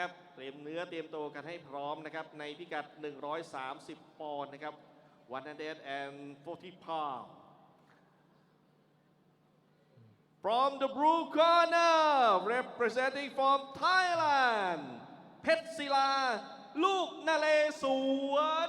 ครับเตรียมเนื้อเตรียมตัวกันให้พร้อมนะครับในพิกัด 130 ปอนด์นะครับ140 pound From the blue corner representing from Thailand เพชรศิลา ลูกนาเลสวน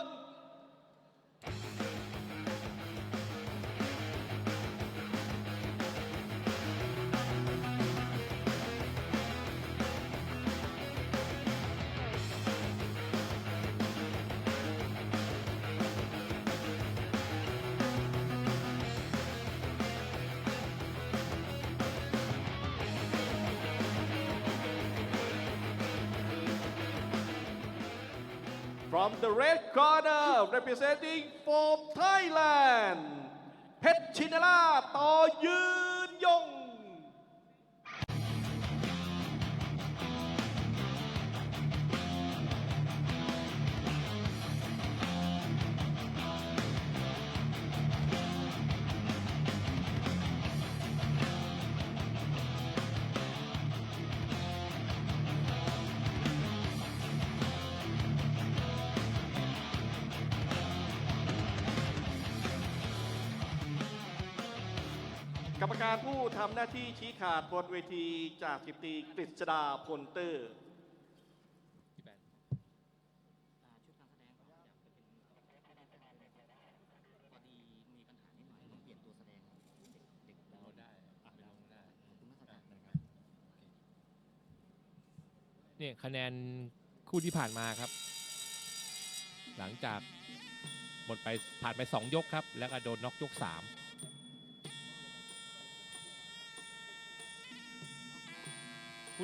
From the red corner representing from Thailand เพชรชินราชต่อยืนยง รรมการผู้ทำหน้าที่ชี้ขาดบนเวทีจากสิบตีกฤษดาพลเตอร์ชุดการแสดงอยากเป็นพอดีมีปัญหานิดหน่อยต้องเปลี่ยนตัวแสดงครับเด็กเราได้ไปลงได้ขอบคุณมากครับเนี่ยคะแนนคู่ที่ผ่านมาครับ หลังจากหมดไปผ่านไป 2 ยกครับ แล้วก็โดนน็อกยก 3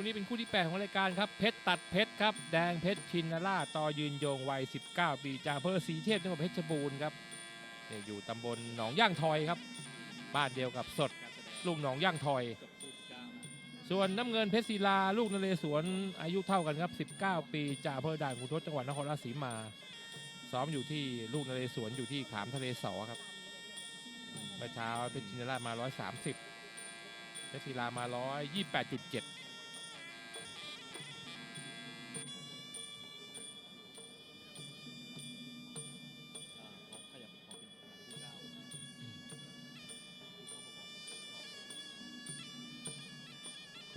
คู่นี้เป็นคู่ที่ 8 ของรายการครับเพชรตัดเพชรครับ แดงเพชรชินราต่อยืนยงวัย 19 ปีจากอำเภอศรีเทพจังหวัดเพชรบูรณ์ครับเนี่ยอยู่ตำบลหนองย่างทอยครับ บ้านเดียวกับสดลุงหนองย่างทอย ส่วนน้ำเงินเพชรศิลาลูกนเรศวรอายุเท่ากันครับ 19 ปีจากอำเภอด่านขุนทดจังหวัดนครราชสีมา ซ้อมอยู่ที่ลูกนเรศวรอยู่ที่ขามทะเลสอครับเมื่อเช้าเพชรชินราชมา 130เพชรศิลามา 128.7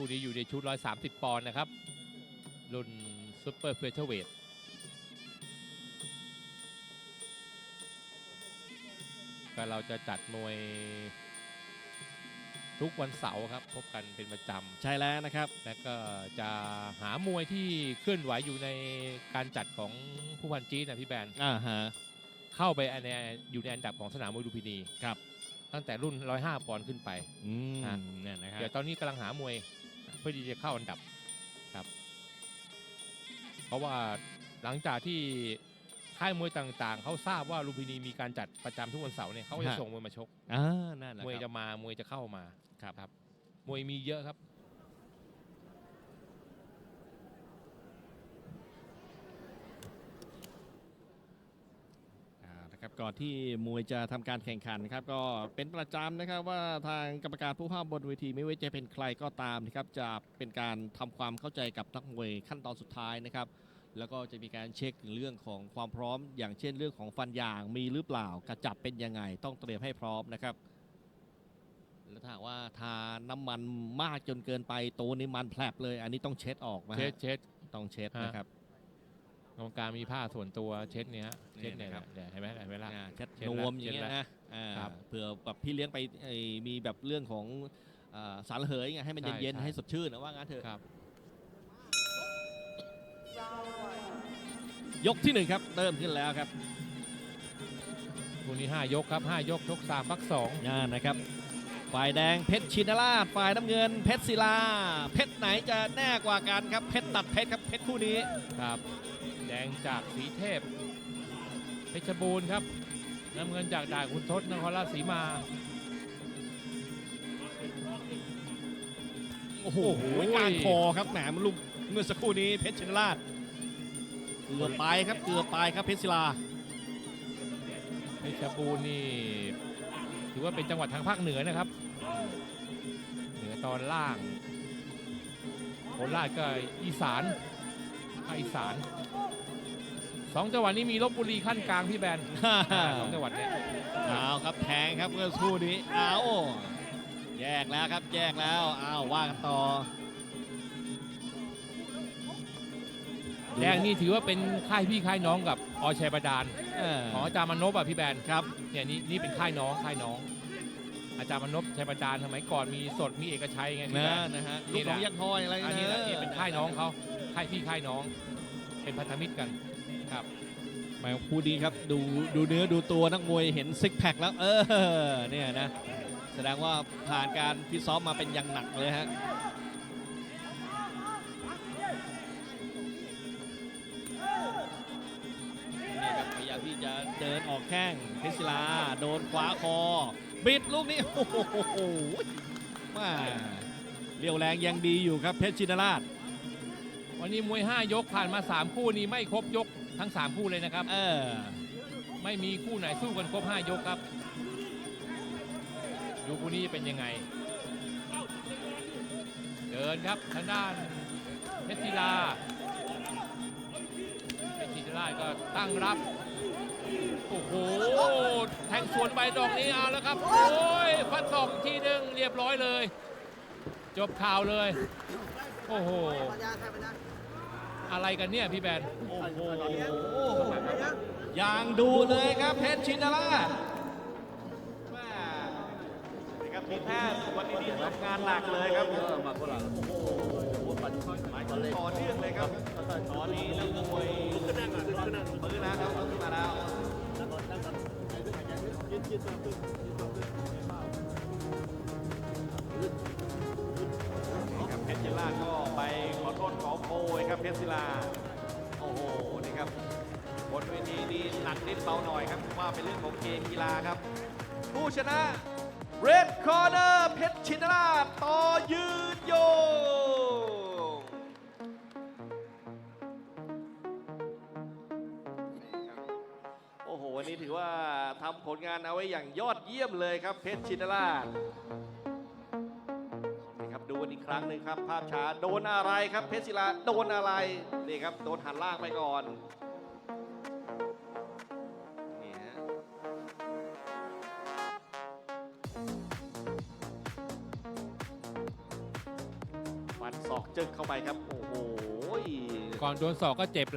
คู่นี้อยู่ในชุด 130 ปอนด์นะครับ รุ่นซูเปอร์เฟเธอร์เวทก็เราจะจัดมวยทุกวันเสาร์ครับ พบกันเป็นประจใช่แล้วนะครับำและก็จะหามวยที่เคลื่อนไหวอยู่ในการจัดของผู้พันจีนนะพี่แบนอ่าฮะเข้าไปในอยู่ในอันดับของสนามมวยลุมพินีครับ ตั้งแต่รุ่น 105 ปอนด์ขึ้นไปอืมอะเนี่ยนะครัเดี๋ยวบตอนนี้กำลังหามวย เพื่อที่จะเข้าอันดับครับ เพราะว่าหลังจากที่ค่ายมวยต่างๆ เขาทราบว่าลุมพินีมีการจัดประจำทุกวันเสาร์เนี่ยเขาก็จะฮะส่งมวยมาชกอ่านั่นแหละมวยคจะรับมามวยจะเข้ามาครับครับมวยมีเยอะครับ นะครับก่อนที่มวยจะทำการแข่งขันนะครับก็เป็นประจำนะครับว่าทางกรรมการผู้ห้ามบนเวทีไม่ว่าจะเป็นใครก็ตามนะครับจะเป็นการทำความเข้าใจกับนักมวยขั้นตอนสุดท้ายนะครับแล้วก็จะมีการเช็คถึงเรื่องของความพร้อม อย่างเช่นเรื่องของฟันยางมีหรือเปล่ากระจับเป็นยังไง ต้องเตรียมให้พร้อมนะครับแล้วถ้าหากว่าทาน้ำมันมากจนเกินไปตัวนี้มันแผลบเลย อันนี้ต้องเช็ดออกนะเช็ฮะดเช็ดต้องเช็ดฮะนะครับ กรรมการมีผ้าส่วนตัวเช็ดเนี่ยฮะเช็ดเนี่ยนี่นะครับเดี๋ยวเห็นไหมเห็นไหมล่ะ อ่าเช็ดเช็ดนแล้ววมอย่างเงี้ยเช็ดแล้วนะอ่าครับ เผื่อแบบพี่เลี้ยงไปไอ้มีแบบเรื่องของอ่าสารระเหยไงให้มันใช่เย็นใช่ๆให้สดชื่นนะว่างั้นเถอะ ครับ ยกที่หนึ่งครับเริ่มขึ้นแล้วครับคู่นี้ 5 ยกครับ 5 ยกชก3พัก2อ่านะครับ ฝ่ายแดงเพชรชินราชฝ่ายน้ำเงินเพชรศิลา เพชรไหนจะแน่กว่ากันครับ เพชรตัดเพชรครับเพชรคู่นี้ ครับ แดงจากสีเทพ เพชรบูรณ์ครับน้ำเงินจากด่านคุณทศนครราชสีมา โอ้โหโอ้โห การคอครับแหมมันลุกเมื่อสักครู่นี้เพชรชินราชเกือบไปครับเกือบไปครับเพชรศิลา เพชรบูรณ์นี่ถือว่าเป็นจังหวัดทางภาคเหนือนะครับ เหนือตอนล่างโคราชก็อีสานอีสาน สองจังหวัดนี้มีลบบุรีขั้นกลางพี่แบนอ่าสองจังหวัดเนี้ยเอาครับแทงครับเมื่อสักครู่นี้เอาแยกแล้วครับแยกแล้วเอาว่ากันต่อแดงนี่ถือว่าเป็นค่ายพี่ค่ายน้องกับอชัยบาดาลเออของอาจารย์มนพอะพี่แบนครับเนี่ยนี่นี่เป็นค่ายน้องค่ายน้อง อาจารย์มนพชัยบาดาลสมัยก่อนมีสดมีเอกชัยไงพี่นะแบนนะฮะนี่ลูกแหขละองยักษ์ทอยอะไรอันนี้แหละนี่เป็นค่ายน้องะเขาค่ายพี่ค่ายน้อง เป็นพันธมิตรกัน ครับแหมาคู่ดีครับดูดูเนื้อดูตัวนักมวยเห็นซิกแพคแล้วเออเนี่ยนะแสดงว่าผ่านการพิซ้อมมาเป็นอย่างหนักเลยฮะนี่ครับพยายามที่จะเดินออกแข้งเพชรศิลาโดนขวาคอ บิดลูกนี้โอ้โหมาเรียวแรงยังดีอยู่ครับเพชรชินราช วันนี้มวย 5 ยกผ่านมา 3 คู่นี้ไม่ครบยก ทั้ง 3 คู่เลยนะครับ เออ ไม่มีคู่ไหนสู้กันครบ5ยกครับ ดูคู่นี้เป็นยังไง เดินครับทางด้านเพชรศิลาเพชรศิลาก็ตั้งรับ โอ้โห แทงสวนไปดอกนี้เอาแล้วครับ โอ้ยฟันศอกอีกทีหนึ่งเรียบร้อยเลย จบข่าวเลย โอ้โห อะไรกันเนี่ยพี่แบนโอ้โหยางดูเลยครับเพชรชินราชแม่นะครับทีมแพทย์วันนี้ทำงานหนักเลยครับโอ้โหต่อเนื่องเลยครับตอนนี้นักมวยมือแล้วครับขึ้นมาแล้ว ยครับเพชรศิลา โอ้โห นี่ครับบนเวทีนี้หนักนิดเบาหน่อยครับว่าเป็นเรื่องของเกมกีฬาครับ ผู้ชนะ Red Corner เพชรชินราชต่อยืนโยงโอ้โห วันนี้ถือว่าทำผลงานเอาไว้อย่างยอดเยี่ยมเลยครับเพชรชินราช รั้งหนึ่งครับ ภาพช้าโดนอะไรครับ เพชรศิลาโดนอะไรนี่ครับโดนหันล่างไปก่อนนี่ฮะฟันศอกจึกเข้าไปครับ โอ้โห ก่อนโดนศอกก็เจ็บ